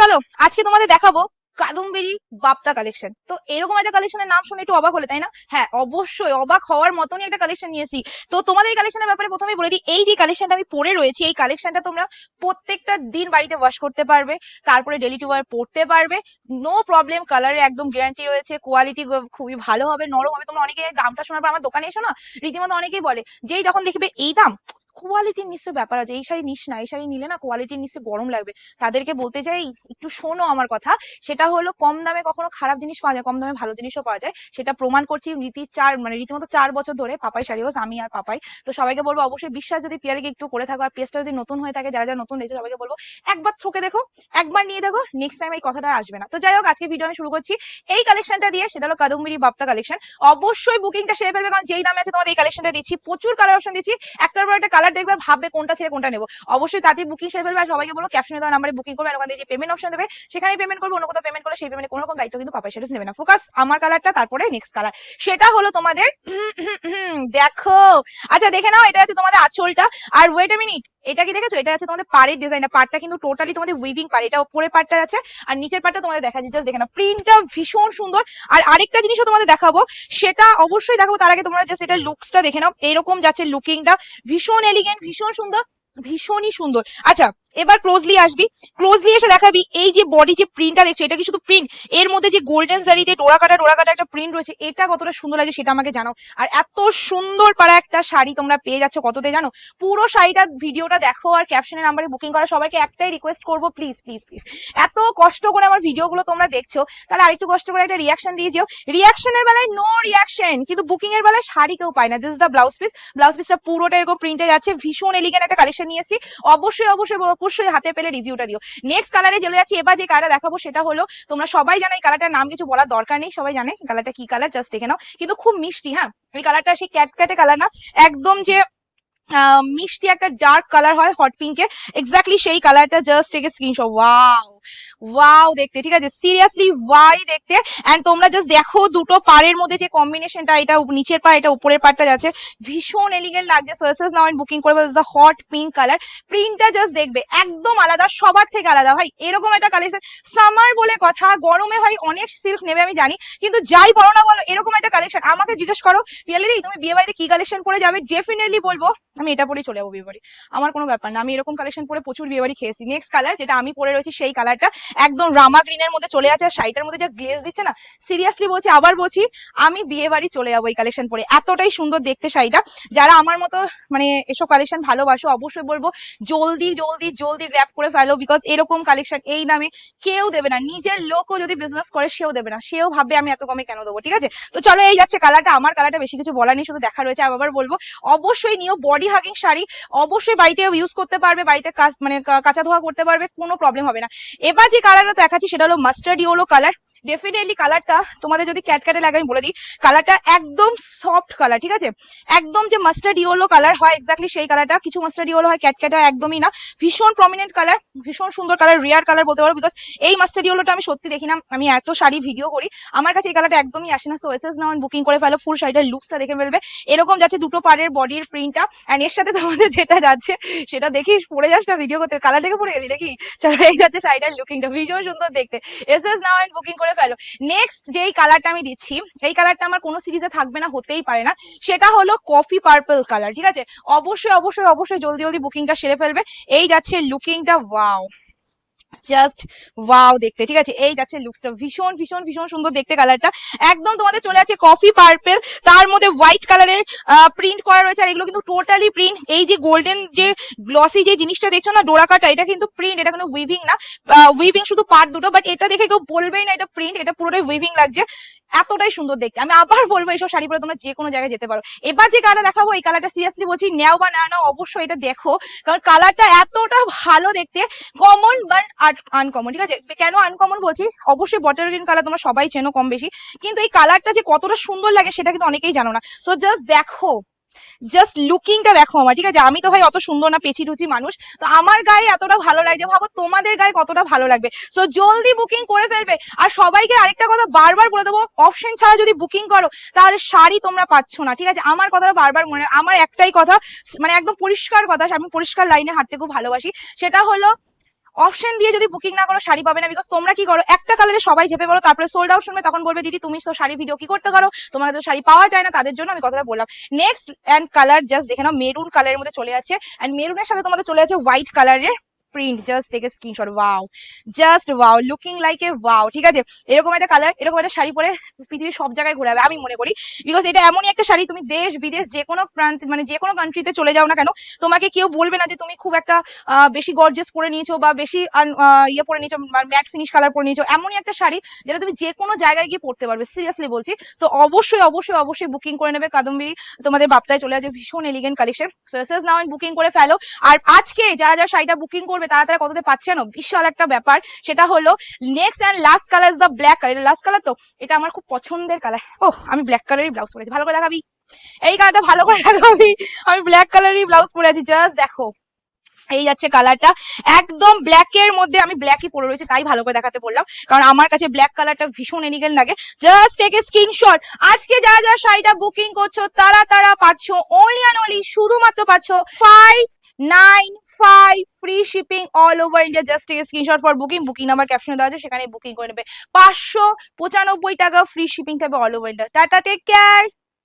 চলো, আজকে তোমাদের দেখাবো কাদম্বেরি বাপ্তা কালেকশন তো এরকম একটা কালেকশনের নাম শুনে একটু অবাক হলে, তাই না? হ্যাঁ অবশ্যই, অবাক হওয়ার মতনই একটা কালেকশন নিয়েছি। তো তোমাদের এই কালেকশনের ব্যাপারে প্রথমেই বলে দিই, এই যে কালেকশনটা আমি পরে রয়েছি, এই কালেকশনটা তোমরা প্রত্যেকটা দিন বাড়িতে ওয়াশ করতে পারবে, তারপরে ডেলি টু ওয়ার পড়তে পারবে। নো প্রবলেম কালারে একদম গ্যারান্টি রয়েছে কোয়ালিটি খুবই ভালো হবে, নরম হবে। তোমরা অনেকে দামটা শোনার পর আমার দোকানে এসো না, রীতিমতো অনেকেই বলে, যেই যখন দেখবে, এই দাম কোয়ালিটির নিশ্চয় ব্যাপার আছে। এই শাড়ি নিস না, এই শাড়ি নিলে না কোয়ালিটির নিশ্চয় গরম লাগবে। তাদেরকে বলতে চাই, একটু শোনো আমার কথা। সেটা হলো কম দামে কখনো খারাপ জিনিস পাওয়া যায়, কম দামে ভালো জিনিসও পাওয়া যায়। সেটা প্রমাণ করছি রীতি চার মানে রীতিমতো চার বছর ধরে পাপাই শাড়ি হোস, আমি আর পাপাই। তো সবাইকে বলব অবশ্যই বিশ্বাস যদি পিয়ালিকে একটু করে থাকো, আর পেজটা যদি নতুন হয়ে থাকে, যারা যারা নতুন দেখছ, সবাইকে বলব একবার ঠকে দেখো, একবার নিয়ে দেখো নেক্সট টাইম এই কথাটা আসবে না। তো যাই হোক, আজকে ভিডিও আমি শুরু করছি। এই কালেকশনটা দিয়ে, সেটা হলো কাদম্বিরি বাপ্তা কালেকশন অবশ্যই বুকিংটা সেরে ফেলবে, কারণ যেই দামে আছে তোমাদের এই কালেকশনটা দিচ্ছি, প্রচুর কালার অপশন দিচ্ছি। একটার পর একটা কালার দেখবে ভাববে কোনটা ছেড়ে কোনটা নেব। অবশ্যই তাতে বুকিং সেরে ফেলবে আর সবাইকে বলো ক্যাপশনে দেওয়া নাম্বারে বুকিং করবে আর ওখানে যে পেমেন্ট অপশন দেবে সেখানে পেমেন্ট করবে, অন্য কোথাও পেমেন্ট করলে সেই পেমেন্টে কোনো রকম দায়িত্ব কিন্তু পাপাই সেটা নেবে না। ফোকাস আমার কালারটা তারপরে নেক্সট কালার সেটা হলো তোমাদের দেখো। আচ্ছা দেখে নাও, এটা আছে তোমাদের আঁচলটা। আর ওয়েট এ মিনিট এটা কি দেখেছ? এটা আছে তোমাদের পাড়ের ডিজাইন পাড়টা কিন্তু টোটালি তোমাদের উইভিং পাড় এটা উপরে পাড়টা আছে, আর নিচের পাড়টা তোমাদের দেখা যাচ্ছে দেখে না প্রিন্টটা ভীষণ সুন্দর, আর আরেকটা জিনিসও তোমাদের দেখাবো, সেটা অবশ্যই দেখাবো, তার আগে তোমরা জাস্ট এটা লুকসটা দেখে নাও, এরকম যাচ্ছে লুকিংটা ভীষণ এলিগেন্ট ভীষণ সুন্দর, ভীষণই সুন্দর। আচ্ছা এবার ক্লোজলি আসবি। ক্লোজলি এসে দেখাবি এই যে বডি যে প্রিন্টটা দেখছ, এটা কি শুধু প্রিন্ট এর মধ্যে যে গোল্ডেন জারিতে ডোরা কাটা ডোরা কাটা একটা প্রিন্ট রয়েছে, এটা কতটা সুন্দর লাগে সেটা আমাকে জানাও। আর এত সুন্দর পারা একটা শাড়ি তোমরা পেয়ে যাচ্ছ, কততে জানো? পুরো শাড়িটা ভিডিওটা দেখো আর ক্যাপশনের নাম্বারে বুকিং করা, সবাইকে একটাই রিকোয়েস্ট করব প্লিজ প্লিজ প্লিজ এত কষ্ট করে আমার ভিডিওগুলো তোমরা দেখছ, তাহলে আরেকটু কষ্ট করে একটা রিয়াকশন দিয়ে যেও। রিয়াকশনের বেলায় নো রিয়াকশন কিন্তু বুকিং এর বেলায় শাড়ি কেউ পায় না this the blouse piece blouse পিসটা পুরোটা এরকম প্রিন্টে যাচ্ছে, ভীষণ এলিগেন্ট একটা কালেকশন নিয়েছি অবশ্যই অবশ্যই অবশ্যই হাতে পেলে রিভিউটা দিও। নেক্সট কালারে চলে যাচ্ছি। এবার যে কালারটা দেখাবো সেটা হলো, তোমরা সবাই জানো এই কালারটার নাম, কিছু বলার দরকার নেই, সবাই জানে কালারটা কি কালার জাস্ট দেখে নাও। কিন্তু খুব মিষ্টি হ্যাঁ? এই কালারটা সেই ক্যাট ক্যাটে কালার না, একদম যে মিষ্টি একটা ডার্ক কালার হয় হট পিঙ্কে এক্স্যাক্টলি সেই কালারটা জাস্ট টেকে স্ক্রিনশট ওয়াও ওয়াও দেখতে, ঠিক আছে? সিরিয়াসলি ওয়াই দেখতে? এন্ড তোমরা জাস্ট দেখো দুটো পাড়ের মধ্যে যে কম্বিনেশনটা এটা নিচের পাড়, এটা উপরের পাড়টা যাচ্ছে। ভীষণ এলিগেন্ট লাগছে। সার্সেস নাও বুকিং করবে। দ্য হট পিঙ্ক কালার প্রিন্টটা জাস্ট দেখবে, একদম আলাদা, সবার থেকে আলাদা। ভাই, এরকম একটা কালেকশন সামার বলে কথা, গরমে ভাই অনেক সিল্ক নেবে, আমি জানি। কিন্তু যাই বলো না বলো, এরকম একটা কালেকশন আমাকে জিজ্ঞেস করো পিয়ালি দি, তুমি বিয়ে বাড়িতে কি কালেকশন পরে যাবে? ডেফিনেটলি বলব, আমি এটা পরে চলে যাব বিয়ে বাড়ি। আমার কোনো ব্যাপার না, আমি এরকম কালেকশন পরে প্রচুর বিয়ে বাড়ি খেয়েছি। নেক্সট কালার যেটা আমি পরে রয়েছি, সেই কালারটা একদম রামা গ্রিনের মধ্যে চলে আছে আর শাড়িটার মধ্যে যা গ্লেজ দিচ্ছে না সিরিয়াসলি বলছি, আবার বলছি, আমি বিয়ে বাড়ি চলে যাব এই কালেকশন পরে। এতটাই সুন্দর দেখতে শাড়িটা। যারা আমার মতো মানে এসব কালেকশন ভালোবাসো, অবশ্যই বলব, জলদি জলদি জলদি গ্র্যাপ করে ফেলো বিকজ এরকম কালেকশন এই দামে কেউ দেবে না। নিজের লোকও যদি বিজনেস করে, সেও দেবে না। সেও ভাববে, আমি এত কমে কেন দেবো? ঠিক আছে? তো চলো, এই যাচ্ছে কালারটা আমার কালারটা বেশি কিছু বলার নেই, শুধু দেখা রয়েছে। আবার বলব, অবশ্যই নিও বডি হাগিং শাড়ি। অবশ্যই বাড়িতে ইউজ করতে পারবে, বাড়িতে মানে কাঁচা ধোয়া করতে পারবে, কোনো প্রবলেম হবে না। এবার যে কালারটা দেখাচ্ছি সেটা হলো মাস্টার্ড ইয়েলো কালার ডেফিনেটলি কালারটা তোমাদের যদি ক্যাটক্যাটে লাগে, আমি বলে দিই। কালারটা একদম সফট কালার ঠিক আছে? একদম যে মাস্টার্ড ইয়েলো কালার হয় এক্স্যাক্টলি সেই কালারটা কিছু মাস্টার্ড ইয়েলো হয় ক্যাটক্যাট একদমই না। ভীষণ প্রমিনেন্ট কালার ভীষণ সুন্দর কালার রিয়ার কালার বলতে পারো বিকজ এই মাস্টার্ড ইয়েলোটা আমি সত্যি দেখি না। আমি এত শাড়ি ভিডিও করি, আমার কাছে এই কালারটা একদমই আসে না। সো এসএস নাও বুকিং করে ফেলো ফুল শাড়িটার লুকসটা দেখে ফেলবে। এরকম যাচ্ছে দুটো পাড়ের বডির প্রিন্টটা অ্যান্ড এর সাথে তোমাদের যেটা যাচ্ছে, সেটা দেখি পরে যাস না ভিডিও করতে। কালার দেখে পড়ে গেলি দেখি চলো, এই যাচ্ছে শাড়িটার লুকিংটা ভীষণ সুন্দর দেখতে। এস এস নাও বুকিং করে ফেলো। নেক্সট যেই কালারটা আমি দিচ্ছি, এই কালারটা আমার কোনো সিরিজে থাকবে না, হতেই পারে না। সেটা হলো কফি পার্পল কালার ঠিক আছে? অবশ্যই অবশ্যই অবশ্যই জলদি জলদি বুকিংটা সেরে ফেলবে। এই যাচ্ছে লুকিংটা ওয়াও জাস্ট ওয়াও দেখতে, ঠিক আছে? এই যাচ্ছে লুকসটা ভীষণ ভীষণ ভীষণ সুন্দর দেখতে কালারটা একদম তোমাদের চলে আছে কফি পার্পেল তার মধ্যে হোয়াইট কালারের প্রিন্ট করা রয়েছে, আর এগুলো কিন্তু টোটালি প্রিন্ট এই যে গোল্ডেন যে গ্লসি যে জিনিসটা দেখছ না ডোরা কাটা এটা কিন্তু প্রিন্ট এটা কোনো উইভিং না। উইভিং শুধু পার্ট দুটো বাট এটা দেখে কেউ বলবেই না, এটা প্রিন্ট এটা পুরোটাই উইভিং লাগছে। এতটাই সুন্দর দেখতে। আমি আবার বলব এইসব শাড়ি পরে তোমরা যে কোনো জায়গায় যেতে পারো। এবার যে কালার দেখাবো, এই কালারটা সিরিয়াসলি বলছি, নেও বা না নাও, অবশ্যই এটা দেখো। কারণ কালারটা এতটা ভালো দেখতে। কমন বাট আনকমন ঠিক আছে? কেন আনকমন বলছি? অবশ্যই বটার গ্রিন কালার তোমরা সবাই চেনো কম বেশি। কিন্তু এই কালারটা যে কতটা সুন্দর লাগে সেটা কিন্তু অনেকেই জানো না। সো জাস্ট দেখো জাস্ট লুকিংটা দেখো আমার, ঠিক আছে? আমি তো ভাই অত সুন্দর না পেছি টুচি মানুষ। তো আমার গায়ে এতটা ভালো লাগছে, ভাবো তোমাদের গায়ে কতটা ভালো লাগবে। সো জলদি বুকিং করে ফেলবে। আর সবাইকে আরেকটা কথা বারবার বলে দেবো অপশন ছাড়া যদি বুকিং করো, তাহলে শাড়ি তোমরা পাচ্ছ না, ঠিক আছে? আমার কথাটা বারবার মনে, আমার একটাই কথা মানে একদম পরিষ্কার কথা, আমি পরিষ্কার লাইনে হাঁটতে খুব ভালোবাসি। সেটা হলো অপশন দিয়ে যদি বুকিং না করো, শাড়ি পাবে না বিকজ তোমরা কি করো, একটা কালারে সবাই ঝেপে পড়ো, তারপরে সোল্ড আউট শুনবে, তখন বলবে, দিদি, তুমি তো শাড়ি ভিডিও কি করতে পারো? তোমার তো শাড়ি পাওয়া যায় না, তাদের জন্য আমি কথাটা বললাম। নেক্সট অ্যান্ড কালার জাস্ট দেখে নাও মেরুন কালারের মধ্যে চলে যাচ্ছে অ্যান্ড মেরুনের সাথে তোমাদের চলে যাচ্ছে হোয়াইট কালারের print just take a screenshot wow just wow looking like a wow ঠিক আছে? এরকম একটা কালার এরকম একটা শাড়ি পরে পৃথিবীর সব জায়গায় ঘোরাবে আমি মনে করি। বিকজ এটা এমনই একটা শাড়ি, তুমি দেশ, বিদেশ, যে কোনো প্রান্তে মানে যে কোনো কান্ট্রিতে চলে যাও না কেন, তোমাকে কেউ বলবে না যে তুমি খুব একটা বেশি গর্জেস পরে নিয়েছো বা বেশি ইয়ে পরে নিয়েছো ম্যাট ফিনিশ কালার পরে নিয়েছো, এমনই একটা শাড়ি যেটা তুমি যে কোনো জায়গায় গিয়ে পড়তে পারবে সিরিয়াসলি বলছি। তো অবশ্যই অবশ্যই অবশ্যই বুকিং করে নেবে, কাদম্বরি তোমাদের বাপ্তায় চলে আছে ভীষণ elegant collection so S now booking করে ফেলো। আর আজকে যারা যারা শাড়িটা বুকিং করবে তারা তারা কততে পাচ্ছে না বিশাল একটা ব্যাপার। সেটা হলো next and last colour is the black colour এটা লাস্ট কালার তো? এটা আমার খুব পছন্দের কালার ও আমি ব্ল্যাক কালারই ব্লাউজ পরেছি। ভালো করে দেখাবি? এই কালারটা ভালো করে দেখাবি? আমি ব্ল্যাক কালারই ব্লাউজ পরে আছি জাস্ট দেখো। এই যাচ্ছে কালারটা একদম ব্ল্যাক এর মধ্যে আমি ব্ল্যাকই পরে রয়েছে, তাই ভালো করে দেখাতে বললাম। কারণ আমার কাছে ব্ল্যাক কালারটা ভীষণ এনিগেল লাগে। জাস্ট টেক এ স্ক্রিনশট আজকে যারা যারা শাড়িটা বুকিং করছ, তারা তারা পাচ্ছ অনলি অ্যান্ড অনলি শুধুমাত্র পাচ্ছ five nine five free shipping all over India just take screenshot for booking booking number ক্যাপশনে দেওয়া আছে সেখানে বুকিং করে নেবে। পাঁচশো পঁচানব্বই টাকা ফ্রি শিপিং থাকবে all over India tata take care